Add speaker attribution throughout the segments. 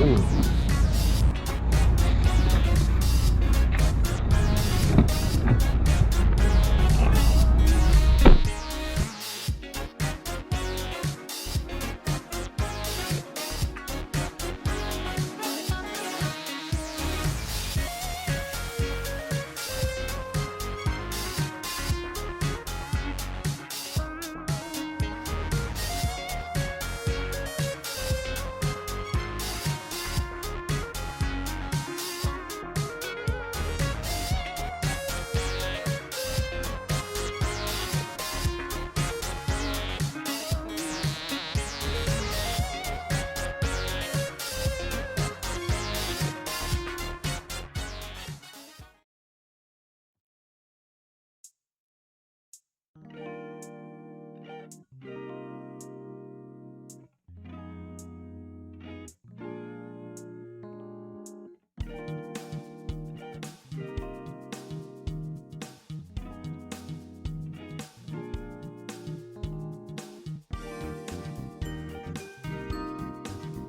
Speaker 1: 가겠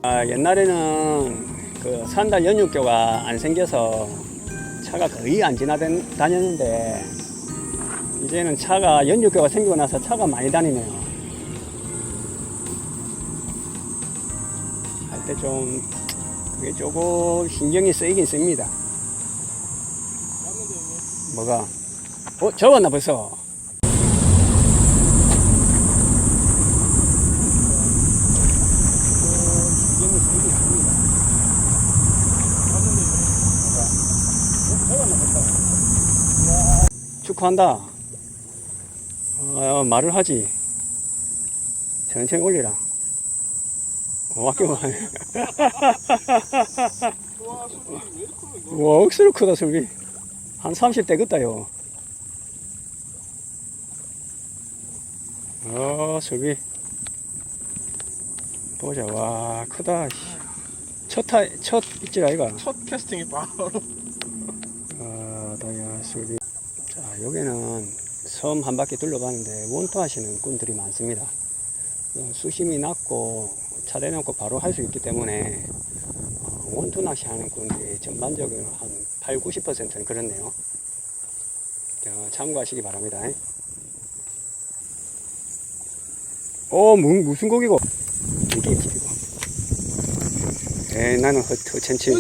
Speaker 1: 아, 옛날에는 그 산달 연육교가 안 생겨서 차가 거의 안 지나다녔는데 이제는 차가 연육교가 생기고 나서 차가 많이 다니네요. 할 때 좀 그게 조금 신경이 쓰이긴 씁니다. 뭐가? 어, 적었나 벌써? 신경이 쓰이긴 씁니다. 축하한다. 어, 말을 하지. 천천히 올리라. 고맙게 말해. 와, 억수로 크다, 설비. 한 30대 긋다요. 어, 설비. 보자, 와, 크다. 씨. 첫 타, 첫 입질 아이가.
Speaker 2: 첫 캐스팅이 바로
Speaker 1: 아, 다야 수비. 자, 여기는 섬 한 바퀴 둘러가는데 원투 하시는 분들이 많습니다. 어, 수심이 낮고 차 대놓고 바로 할 수 있기 때문에 어, 원투 낚시 하는 분들이 전반적으로 한 8, 90%는 그렇네요. 자, 참고하시기 바랍니다. 어, 무, 무슨 고기고? 이게 집이고. 에 나는 허트 첸치.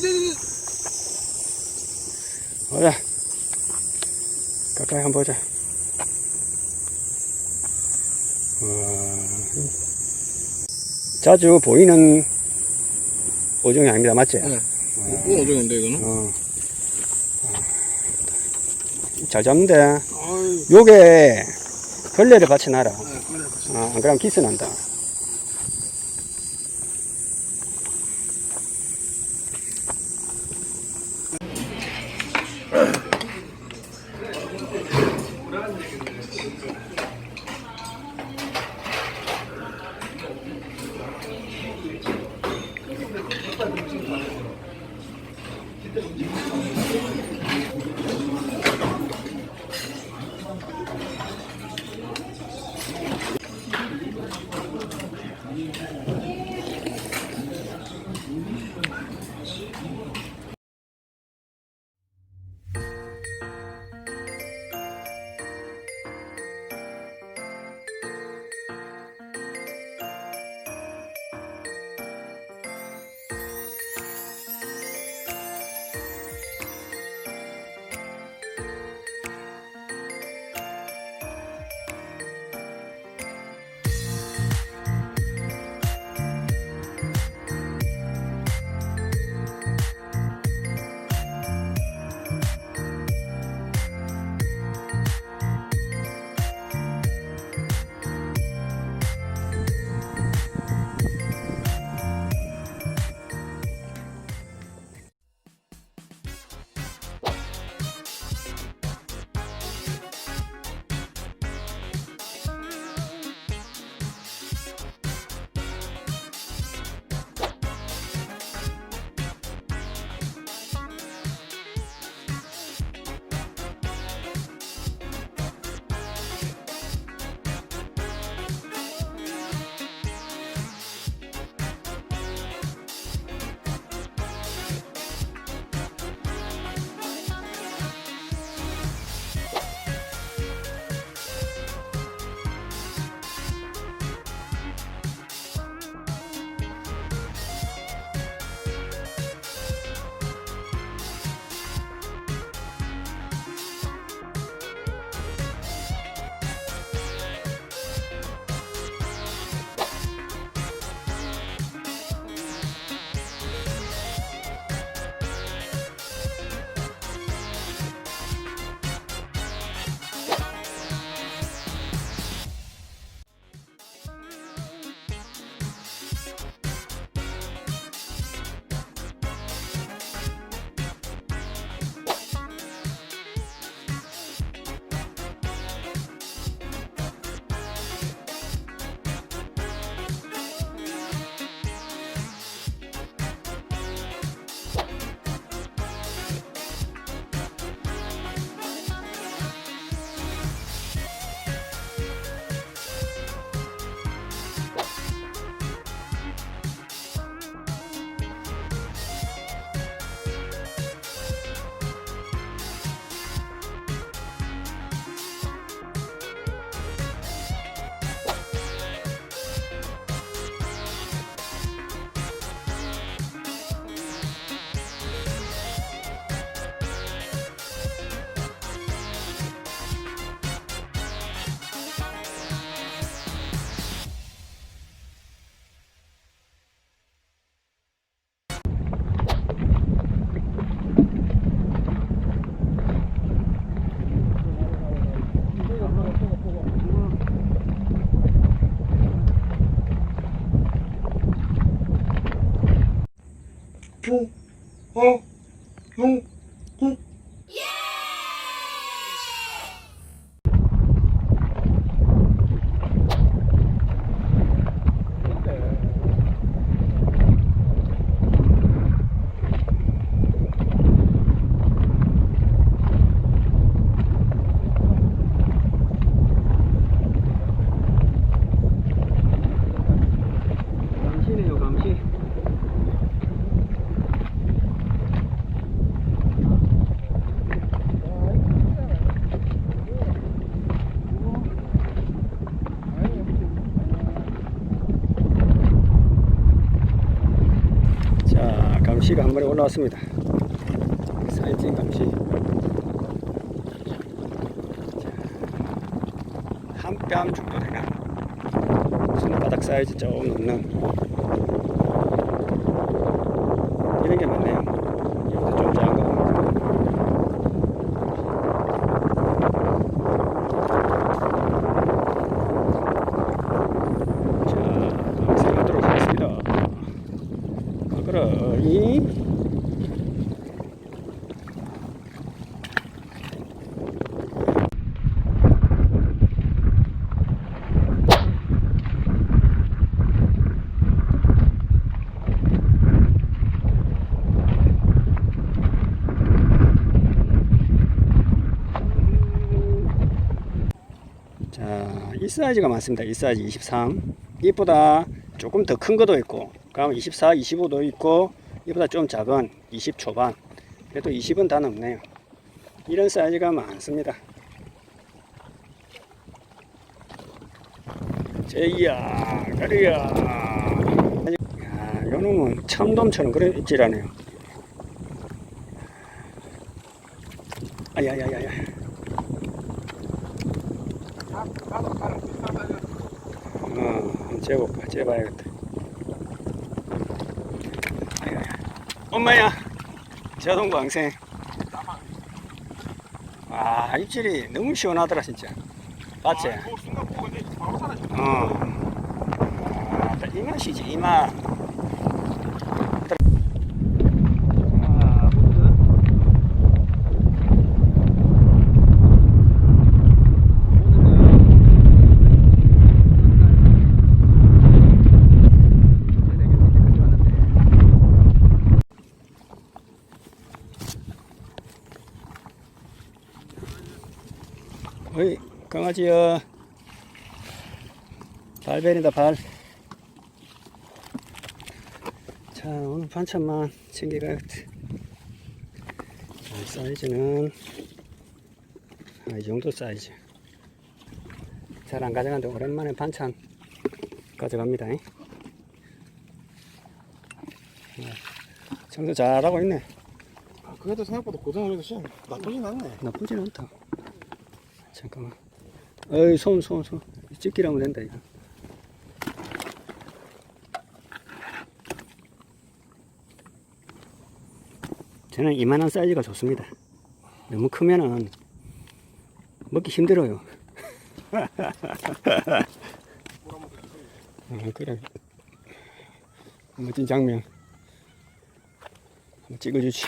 Speaker 1: 보자. 가까이 한번 보자. 와, 자주 보이는 오종이 아닙니다. 맞지?
Speaker 2: 네.
Speaker 1: 어,
Speaker 2: 뭐 어쩌는데 이거는?
Speaker 1: 어. 잘 잡는데.
Speaker 2: 아유
Speaker 1: 요게 걸레를 받쳐놔라.
Speaker 2: 네, 빨리 가시
Speaker 1: 어, 안 그러면 기스 난다.
Speaker 2: 초, 어, 용, 국.
Speaker 1: 감시네요 감시 자 번에 올라왔습니다. 사이팅 감시. 한 뺨 정도 되나? 손바닥 사이즈 조금 넘는 이런 게 많네요. 이것도 좀 작은 거 같고. 자, 생각하도록 하겠습니다. 가거라, 이. 자, 이 사이즈가 많습니다. 이 사이즈 23. 이보다 조금 더 큰 것도 있고, 그럼 24, 25도 있고, 이보다 좀 작은 20 초반. 그래도 20은 다 넘네요. 이런 사이즈가 많습니다. 제이야, 가리야. 야, 요 놈은 참돔처럼 그런 입질하네요. 아야야야야. 어, 한번 재볼까? 재봐야겠다. 엄마야, 자동 방생. 아, 입질이 너무 시원하더라, 진짜.
Speaker 2: 그 이제 바로 사라져.
Speaker 1: 어. 아, 딱이 맛이지, 이 맛. 어이, 강아지야. 발베린다 발. 자 오늘 반찬만 챙겨가야겠다. 자, 사이즈는 아, 이 정도 사이즈. 잘 안 가져가는데 오랜만에 반찬 가져갑니다. 잉? 네, 청소 잘하고 있네.
Speaker 2: 아, 그래도 생각보다 해도 시험 나쁘진 않네.
Speaker 1: 나쁘진 않다. 잠깐만. 어이 손 손 손. 찍기라면 된다 이거. 저는 이만한 사이즈가 좋습니다. 너무 크면은 먹기 힘들어요. 어, 그래. 멋진 장면. 한번 찍어주지.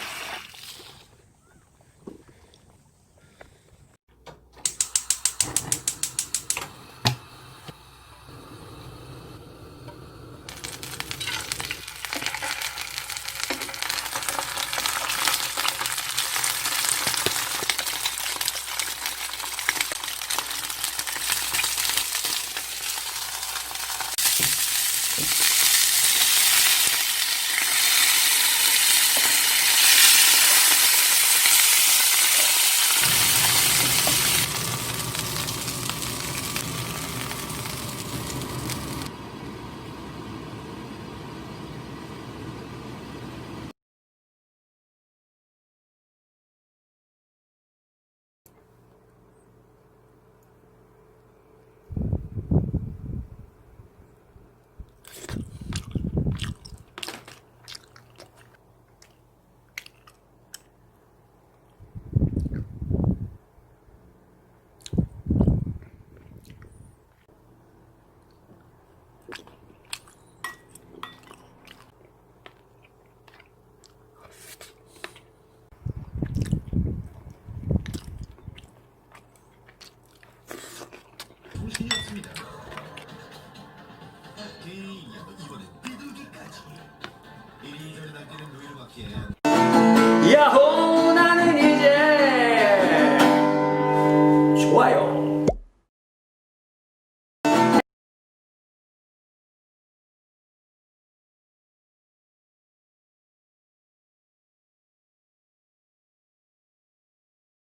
Speaker 1: 야호!